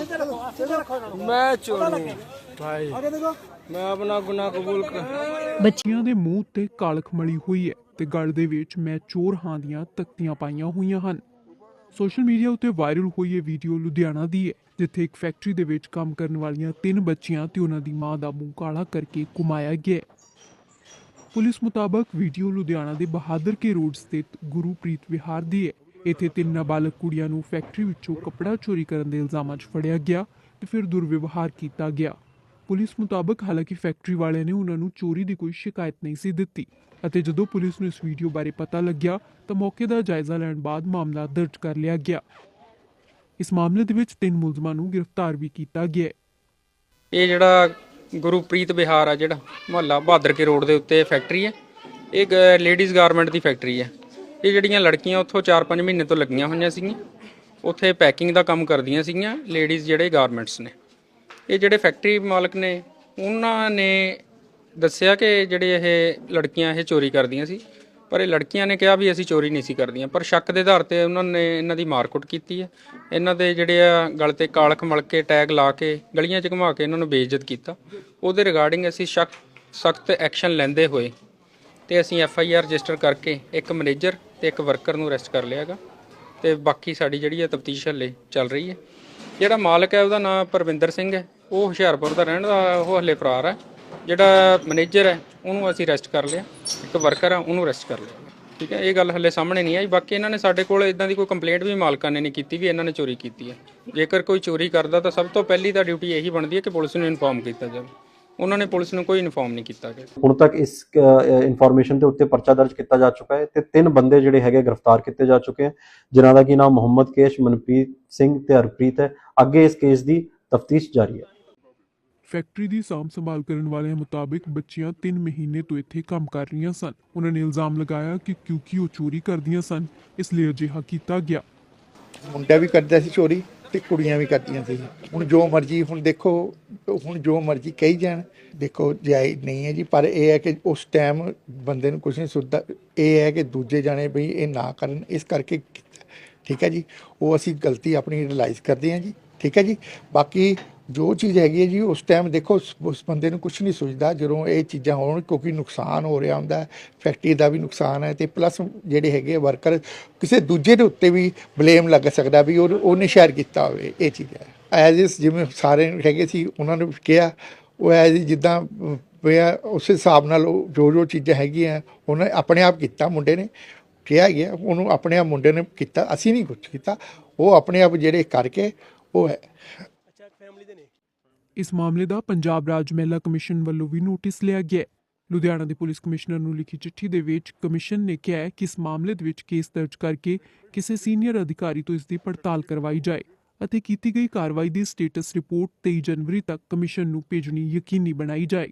मैं चोर हूँ भाई मैं अपना गुनाह कबूल कर ਬੱਚਿਆਂ ਦੇ ਮੂੰਹ ਤੇ ਕਾਲਖ ਮਲੀ ਹੋਈ ਹੈ ਤੇ ਗਲ ਦੇ ਵਿੱਚ ਮੈਂ ਚੋਰ ਹਾਂ ਦੀਆਂ ਤਖਤੀਆਂ ਪਾਈਆਂ ਹੋਈਆਂ ਹਨ ਸੋਸ਼ਲ ਮੀਡੀਆ ਉੱਤੇ ਵਾਇਰਲ ਹੋਈ ਇਹ ਵੀਡੀਓ ਲੁਧਿਆਣਾ ਦੀ ਹੈ ਜਿੱਥੇ ਇੱਕ ਫੈਕਟਰੀ ਦੇ ਵਿੱਚ ਕੰਮ ਕਰਨ ਵਾਲੀਆਂ ਤਿੰਨ ਬੱਚੀਆਂ ਤੇ ਉਹਨਾਂ ਦੀ ਮਾਂ ਦਾ ਮੂੰਹ ਕਾਲਾ ਕਰਕੇ ਕੁਮਾਇਆ ਗਿਆ ਹੈ। ਪੁਲਿਸ ਮੁਤਾਬਕ ਵੀਡੀਓ ਲੁਧਿਆਣਾ ਦੇ ਬਹਾਦਰ ਕੇ ਰੋਡ ਸਥਿਤ ਗੁਰੂਪ੍ਰੀਤ ਵਿਹਾਰ ਦੀ ਹੈ ਇੱਥੇ ਤਿੰਨ ਨਾਬਾਲਗ ਕੁੜੀਆਂ ਨੂੰ ਫੈਕਟਰੀ ਵਿੱਚੋਂ ਕੱਪੜਾ ਚੋਰੀ ਕਰਨ ਦੇ ਇਲਜ਼ਾਮਾਂ 'ਚ ਫੜਿਆ ਗਿਆ ਤੇ ਫਿਰ ਦੁਰਵਿਵਹਾਰ ਕੀਤਾ ਗਿਆ। ਪੁਲਿਸ ਮੁਤਾਬਕ ਹਾਲਾਂਕਿ ਫੈਕਟਰੀ ਵਾਲਿਆਂ ਨੇ ਉਹਨਾਂ ਨੂੰ ਚੋਰੀ ਦੀ ਕੋਈ ਸ਼ਿਕਾਇਤ ਨਹੀਂ ਸੀ ਦਿੱਤੀ ਅਤੇ ਜਦੋਂ ਪੁਲਿਸ ਨੂੰ ਇਸ ਵੀਡੀਓ ਬਾਰੇ ਪਤਾ ਲੱਗਿਆ ਤਾਂ ਮੌਕੇ ਦਾ ਜਾਇਜ਼ਾ ਲੈਣ ਬਾਅਦ ਮਾਮਲਾ ਦਰਜ ਕਰ ਲਿਆ ਗਿਆ। ਇਸ ਮਾਮਲੇ ਦੇ ਵਿੱਚ ਤਿੰਨ ਮੁਲਜ਼ਮਾਂ ਨੂੰ ਗ੍ਰਿਫਤਾਰ ਵੀ ਕੀਤਾ ਗਿਆ ਇਹ ਜਿਹੜਾ ਗੁਰੂਪ੍ਰੀਤ ਬਿਹਾਰ ਆ ਜਿਹੜਾ ਮੁਹੱਲਾ ਬਹਾਦਰ ਕੇ ਰੋਡ ਦੇ ਉੱਤੇ ਫੈਕਟਰੀ ਹੈ। ਇਹ ਲੇਡੀਜ਼ ਗਾਰਮੈਂਟ ਦੀ ਫੈਕਟਰੀ ਹੈ। ਇਹ ਜਿਹੜੀਆਂ ਲੜਕੀਆਂ ਉੱਥੋਂ 4-5 ਮਹੀਨੇ ਤੋਂ ਲੱਗੀਆਂ ਹੋਈਆਂ ਸੀਗੀਆਂ, ਉੱਥੇ ਪੈਕਿੰਗ ਦਾ ਕੰਮ ਕਰਦੀਆਂ ਸੀਗੀਆਂ ਲੇਡੀਜ਼ ਜਿਹੜੇ ਗਾਰਮੈਂਟਸ ਨੇ। ਇਹ ਜਿਹੜੇ ਫੈਕਟਰੀ ਮਾਲਕ ਨੇ, ਉਹਨਾਂ ਨੇ ਦੱਸਿਆ ਕਿ ਜਿਹੜੇ ਇਹ ਲੜਕੀਆਂ ਇਹ ਚੋਰੀ ਕਰਦੀਆਂ ਸੀ, ਪਰ ਇਹ ਲੜਕੀਆਂ ਨੇ ਕਿਹਾ ਵੀ ਅਸੀਂ ਚੋਰੀ ਨਹੀਂ ਸੀ ਕਰਦੀਆਂ, ਪਰ ਸ਼ੱਕ ਦੇ ਆਧਾਰ ਤੇ ਉਹਨਾਂ ਨੇ ਇਹਨਾਂ ਦੀ ਮਾਰਕੁੱਟ ਕੀਤੀ ਹੈ। ਇਹਨਾਂ ਦੇ ਜਿਹੜੇ ਆ ਗਲ ਤੇ ਕਾਲਖ ਮਲ ਕੇ ਟੈਗ ਲਾ ਕੇ, ਗਲੀਆਂ 'ਚ ਘੁਮਾ ਕੇ ਇਹਨਾਂ ਨੂੰ ਬੇਇੱਜ਼ਤ ਕੀਤਾ। ਉਹਦੇ ਰਿਗਾਰਡਿੰਗ ਅਸੀਂ ਸ਼ੱਕ, ਸਖਤ ਐਕਸ਼ਨ ਲੈਂਦੇ ਹੋਏ ਤੇ ਅਸੀਂ ਐਫ ਆਈ ਆਰ ਰਜਿਸਟਰ ਕਰਕੇ ਇੱਕ ਮੈਨੇਜਰ ਤੇ ਇੱਕ ਵਰਕਰ ਨੂੰ ਅਰੈਸਟ ਕਰ ਲਿਆਗਾ ਤੇ ਬਾਕੀ ਸਾਡੀ ਜਿਹੜੀ ਹੈ ਤਫਤੀਸ਼ ਹੱਲੇ ਚੱਲ ਰਹੀ ਹੈ। ਜਿਹੜਾ ਮਾਲਕ ਹੈ ਉਹਦਾ ਨਾਮ ਪਰਵਿੰਦਰ ਸਿੰਘ ਹੈ। ਉਹ ਹੁਸ਼ਿਆਰਪੁਰ ਦਾ ਰਹਿਣ ਦਾ ਉਹ ਹੱਲੇ ਫਰਾਰ ਹੈ। ਜਿਹੜਾ ਮੈਨੇਜਰ ਹੈ, ਉਹਨੂੰ ਅਸੀਂ ਅਰੈਸਟ ਕਰ ਲਿਆ। ਇੱਕ ਵਰਕਰ ਆ ਉਹਨੂੰ ਅਰੈਸਟ ਕਰ ਲਿਆ। ਠੀਕ ਹੈ, ਇਹ ਗੱਲ ਹੱਲੇ ਸਾਹਮਣੇ ਨਹੀਂ ਆਈ। ਬਾਕੀ ਇਹਨਾਂ ਨੇ ਸਾਡੇ ਕੋਲ ਇਦਾਂ ਦੀ ਕੋਈ ਕੰਪਲੇਂਟ ਵੀ ਮਾਲਕਾਂ ਨੇ ਨਹੀਂ ਕੀਤੀ ਵੀ ਇਹਨਾਂ ਨੇ ਚੋਰੀ ਕੀਤੀ ਹੈ। ਜੇਕਰ ਕੋਈ ਚੋਰੀ ਕਰਦਾ ਤਾਂ ਸਭ ਤੋਂ ਪਹਿਲੀ ਤਾਂ ਡਿਊਟੀ ਇਹੀ ਬਣਦੀ ਹੈ ਕਿ ਪੁਲਿਸ ਨੂੰ ਇਨਫੋਰਮ ਕੀਤਾ ਜਾਵੇ। ਉਹਨਾਂ ਨੇ ਪੁਲਿਸ ਨੂੰ ਕੋਈ ਇਨਫੋਰਮ ਨਹੀਂ ਕੀਤਾ ਗਿਆ। ਹੁਣ ਤੱਕ ਇਸ ਇਨਫੋਰਮੇਸ਼ਨ ਦੇ ਉੱਤੇ ਪਰਚਾ ਦਰਜ ਕੀਤਾ ਜਾ ਚੁੱਕਾ ਹੈ ਤੇ ਤਿੰਨ ਬੰਦੇ ਜਿਹੜੇ ਹੈਗੇ ਗ੍ਰਿਫਤਾਰ ਕੀਤੇ ਜਾ ਚੁੱਕੇ ਹਨ ਜਿਨ੍ਹਾਂ ਦਾ ਕੀ ਨਾਮ ਮੁਹੰਮਦ ਕੇਸ਼ ਮਨਪ੍ਰੀਤ ਸਿੰਘ ਤੇ ਹਰਪ੍ਰੀਤ ਹੈ। ਅੱਗੇ ਇਸ ਕੇਸ ਦੀ ਤਫਤੀਸ਼ ਜਾਰੀ ਹੈ। ਫੈਕਟਰੀ ਦੀ ਸਾਂਭ ਸੰਭਾਲ ਕਰਨ ਵਾਲਿਆਂ ਮੁਤਾਬਿਕ ਬੱਚੀਆਂ 3 ਮਹੀਨੇ ਤੋਂ ਇੱਥੇ ਕੰਮ ਕਰ ਰਹੀਆਂ ਸਨ। ਉਹਨਾਂ ਨੇ ਇਲਜ਼ਾਮ ਲਗਾਇਆ ਕਿ ਕਿਉਂਕਿ ਉਹ ਚੋਰੀ ਕਰਦੀਆਂ ਸਨ ਇਸ ਲਈ ਅਜਿਹਾ ਕੀਤਾ ਗਿਆ। ਮੁੰਡਾ ਵੀ ਕਰਦਾ ਸੀ ਚੋਰੀ। ਤੇ ਕੁੜੀਆਂ ਵੀ ਕਰਦੀਆਂ ਸੀ। ਹੁਣ ਜੋ ਮਰਜ਼ੀ, ਹੁਣ ਦੇਖੋ, ਹੁਣ ਜੋ ਮਰਜ਼ੀ ਕਹੀ ਜਾਣ, ਦੇਖੋ ਜਾਇਜ਼ ਨਹੀਂ ਹੈ ਜੀ, ਪਰ ਇਹ ਹੈ ਕਿ ਉਸ ਟਾਈਮ ਬੰਦੇ ਨੂੰ ਕੁਝ ਨਹੀਂ ਸੁਣਦਾ ਇਹ ਹੈ ਕਿ ਦੂਜੇ ਜਾਣੇ ਵੀ ਇਹ ਨਾ ਕਰਨ, ਇਸ ਕਰਕੇ ਠੀਕ ਹੈ ਜੀ। ਉਹ ਅਸੀਂ ਗਲਤੀ ਆਪਣੀ ਰਿਅਲਾਈਜ਼ ਕਰਦੇ ਹਾਂ ਜੀ। ਠੀਕ ਹੈ ਜੀ? ਬਾਕੀ ਜੋ ਚੀਜ਼ ਹੈਗੀ ਹੈ ਜੀ, ਉਸ ਟਾਈਮ ਦੇਖੋ, ਉਸ- ਬੰਦੇ ਨੂੰ ਕੁਝ ਨਹੀਂ ਸੋਚਦਾ ਜਦੋਂ ਇਹ ਚੀਜ਼ਾਂ ਹੋਣ, ਕਿਉਂਕਿ ਨੁਕਸਾਨ ਹੋ ਰਿਹਾ ਹੁੰਦਾ ਫੈਕਟਰੀ ਦਾ ਵੀ ਨੁਕਸਾਨ ਹੈ ਤੇ ਪਲੱਸ ਜਿਹੜੇ ਹੈਗੇ ਵਰਕਰ ਕਿਸੇ ਦੂਜੇ ਦੇ ਉੱਤੇ ਵੀ ਬਲੇਮ ਲੱਗ ਸਕਦਾ ਵੀ ਉਹ, ਉਹਨੇ ਸ਼ੇਅਰ ਕੀਤਾ ਹੋਵੇ, ਇਹ ਚੀਜ਼ ਹੈ। ਐਜ਼ ਇਸ ਜਿਵੇਂ ਸਾਰੇ ਹੈਗੇ ਸੀ, ਉਹਨਾਂ ਨੇ ਕਿਹਾ, ਉਹ ਐਜ਼ ਜਿੱਦਾਂ ਪਿਆ ਉਸ ਹਿਸਾਬ ਨਾਲ ਉਹ ਜੋ ਜੋ ਚੀਜ਼ਾਂ ਹੈਗੀਆਂ, ਉਹਨੇ ਆਪਣੇ ਆਪ ਕੀਤਾ, ਮੁੰਡੇ ਨੇ ਕਿਹਾ ਗਿਆ, ਉਹਨੂੰ ਆਪਣੇ ਆਪ ਮੁੰਡੇ ਨੇ ਕੀਤਾ, ਅਸੀਂ ਨਹੀਂ ਕੁਝ ਕੀਤਾ, ਉਹ ਆਪਣੇ ਆਪ ਜਿਹੜੇ ਕਰਕੇ, ਉਹ ਹੈ। ਇਸ ਮਾਮਲੇ ਦਾ ਪੰਜਾਬ ਰਾਜ ਮਹਿਲਾ ਕਮਿਸ਼ਨ ਵੱਲੋਂ ਵੀ ਨੋਟਿਸ ਲਿਆ ਗਿਆ ਲੁਧਿਆਣਾ ਦੇ ਪੁਲਿਸ ਕਮਿਸ਼ਨਰ ਨੂੰ ਲਿਖੀ ਚਿੱਠੀ ਦੇ ਵਿੱਚ ਕਮਿਸ਼ਨ ਨੇ ਕਿਹਾ ਹੈ ਕਿ ਇਸ ਮਾਮਲੇ ਦੇ ਵਿੱਚ ਕੇਸ ਦਰਜ ਕਰਕੇ ਕਿਸੇ ਸੀਨੀਅਰ ਅਧਿਕਾਰੀ ਤੋਂ ਇਸ ਦੀ ਪੜਤਾਲ ਕਰਵਾਈ ਜਾਏ ਅਤੇ ਕੀਤੀ ਗਈ ਕਾਰਵਾਈ ਦੀ ਸਟੇਟਸ ਰਿਪੋਰਟ 23 ਜਨਵਰੀ ਤੱਕ ਕਮਿਸ਼ਨ ਨੂੰ ਭੇਜਣੀ ਯਕੀਨੀ ਬਣਾਈ ਜਾਏ।